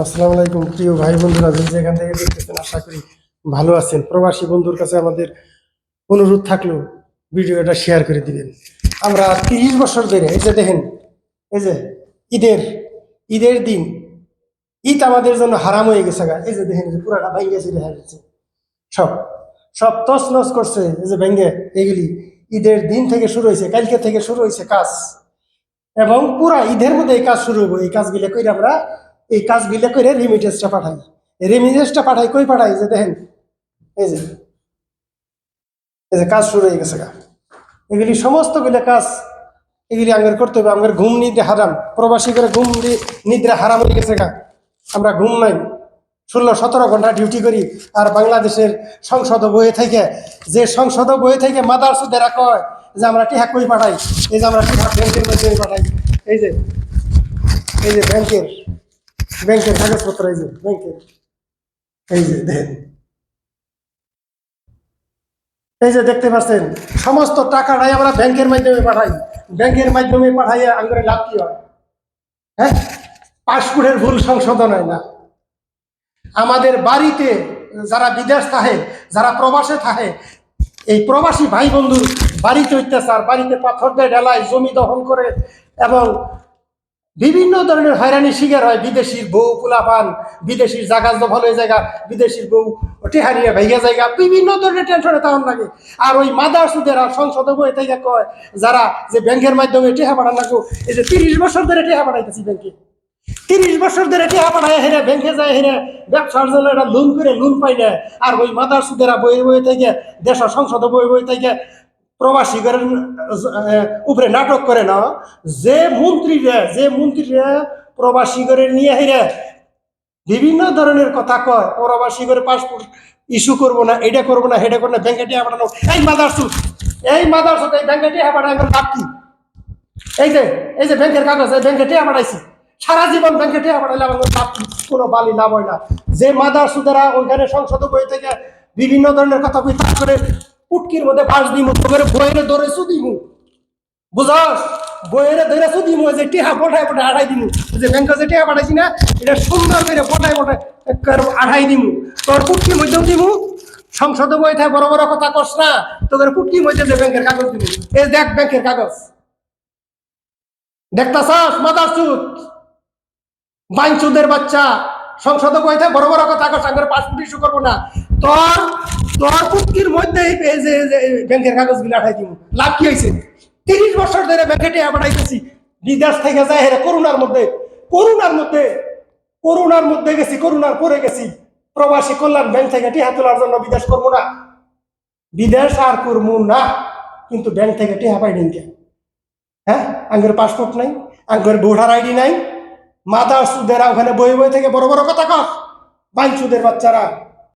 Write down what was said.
আসসালামু আলাইকুম, প্রিয় ভাই বন্ধুরা, যে যেখান থেকে দেখতেছেন, আশা করি ভালো আছেন। প্রবাসী বন্ধুর কাছে আমাদের অনুরোধ থাকল, ভিডিওটা শেয়ার করে দিবেন। আমরা তিরিশ বছর ধরে, এই যে দেখেন, এই যে ঈদের ঈদের দিন, ঈদ আমাদের জন্য হারাম হয়ে গেছে গা। এই যে দেখেন যে পুরাটা ভেঙে গেছে সব সব তস নস করছে, এই যে ভেঙে এগুলি ঈদের দিন থেকে শুরু হয়েছে, কালকে থেকে শুরু হয়েছে কাজ। এবং পুরা ঈদের মধ্যে এই কাজ শুরু হব এই কাজগুলো করে আমরা এই কাজগুলো করে রেমিটেন্সটা পাঠাই। রেমিটেন্সটা পাঠাই, কই পাঠাই? যে দেখেন, এই যে এই যে কাজ শুরু হয়ে গেছে গা। এগুলি সমস্তগুলো কাজ, এগুলি আমাদের করতে হবে। আমাদের ঘুম নিদ্রা হারাম। প্রবাসী করে ঘুম নিদ্রা হারাম হয়ে গেছে গা। আমরা ঘুম নাই। ষোলো, সতেরো ঘণ্টা ডিউটি করি। আর বাংলাদেশের সংসদ বইয়ে থেকে, যে সংসদ বইয়ে থেকে মাদার সুদেরা কয় যে আমরা টিহা কই পাঠাই? এই যে আমরা টিহা ব্যাংকের মাধ্যমে পাঠাই। এই যে এই যে ব্যাংকের ব্যাংকের কাগজপত্র এই যে ব্যাংকের এই যে দেখেন এই যে দেখতে পাচ্ছেন, সমস্ত টাকাটাই আমরা ব্যাংকের মাধ্যমে পাঠাই। ব্যাংকের মাধ্যমে পাঠাইয়ে আঙ্গুরে লাভ কি হয়? হ্যাঁ? পাসপোর্টের ভুল সংশোধন হয় না। আমাদের বাড়িতে যারা বিদেশ থাকে, যারা প্রবাসে থাকে, এই প্রবাসী ভাই বন্ধুর বাড়িতে অত্যাচার, বাড়িতে পাথর দিয়ে ঢেলায় জমি দখল করে এবং বিভিন্ন ধরনের হয়রানি শিকার হয়। বিদেশির বউ পোলাপান, বিদেশির জায়গা দখল হয়ে জায়গা, বিদেশির বউ টেহারিয়া ভেঙে জায়গা, বিভিন্ন ধরনের টেনশনে তখন লাগে। আর ওই মাদার সুদেরা সংসদ বই কয়, যারা যে ব্যাংকের মাধ্যমে টেহা পাঠান লাগো এই যে তিরিশ বছর ধরে টেহা পাঠাইতেছি ব্যাংকে। তিরিশ বছর ধরে টেহা পাঠায় হেরে, ব্যাংকে যায় হেরে, ব্যবসার জন্য এটা লোন করে লোন পাই আর ওই মাদার সুদেরা বই বই থেকে দেশের সংসদ বই বই থেকে প্রবাসী করে উপরে নাটক করে না, যে মন্ত্রীরা যে মন্ত্রীরা প্রবাসী করে নিয়ে হেরে বিভিন্ন ধরনের কথা কয় প্রবাসী করে পাসপোর্ট ইস্যু করব না, এটা করব না হেটা করব না ব্যাংকে টিয়া পাঠানো, এই মাদার সুদ এই মাদার সুদ এই ব্যাংকে টিয়া পাঠানো আমার লাভ কি? এই যে এই যে ব্যাংকের কাগজ, এই ব্যাংকে টিয়া পাঠাইছি, সারা জীবন ব্যাংকে টিয়া পাঠাইলে আমার লাভ কি? কোনো বালি লাভ হয় না। যে মাদার সুদেরা ওইখানে সংসদ বই থেকে বিভিন্ন ধরনের কথা কই তার করে পুটকির মধ্যে বাস দিমু তোকে বইয়ের ধরে সুদিমু বুঝাস? বইয়ের ধরে সুদিমু যে টিহা পঠায় পঠায় আড়াই দিমু। যে ব্যাংকে যে টিহা পাঠাইছি না, এটা সুন্দর করে পঠায় একবার আড়াই দিমু। তোর পুটকির মধ্যেও দিমু। সংসদে বই থাকে, বড় বড় কথা কস না, তোদের পুটকির মধ্যে যে ব্যাংকের কাগজ দিমু। এই দেখ ব্যাংকের কাগজ। দেখতাছাস মাদার সুদ বাইনচুদের বাচ্চা। সংসদে বইতে বড় বড় কথা কর সাঙ্গের পাসপোর্ট ইস্যু করব না। তোর তোর পুটকির মধ্যে এই যে ব্যাংকের কাগজগুলো আঠাই দিব লাভ কি হয়েছে তিরিশ বছর ধরে ব্যাংকে টিয়া পাঠাইতেছি বিদেশ থেকে যায় হেরে করোনার মধ্যে করোনার মধ্যে করোনার মধ্যে গেছি করোনার পরে গেছি। প্রবাসী কল্যাণ ব্যাংক থেকে টিহা তোলার জন্য বিদেশ করব না। বিদেশ আর করব না, কিন্তু ব্যাংক থেকে টিহা পাই নিন হ্যাঁ? আঙ্গের পাসপোর্ট নাই, আঙ্গের ভোটার আইডি নাই মাদার সুদেরা ওখানে বই বই থেকে বড় বড় কথা কর বাঞ্চুদের বাচ্চারা।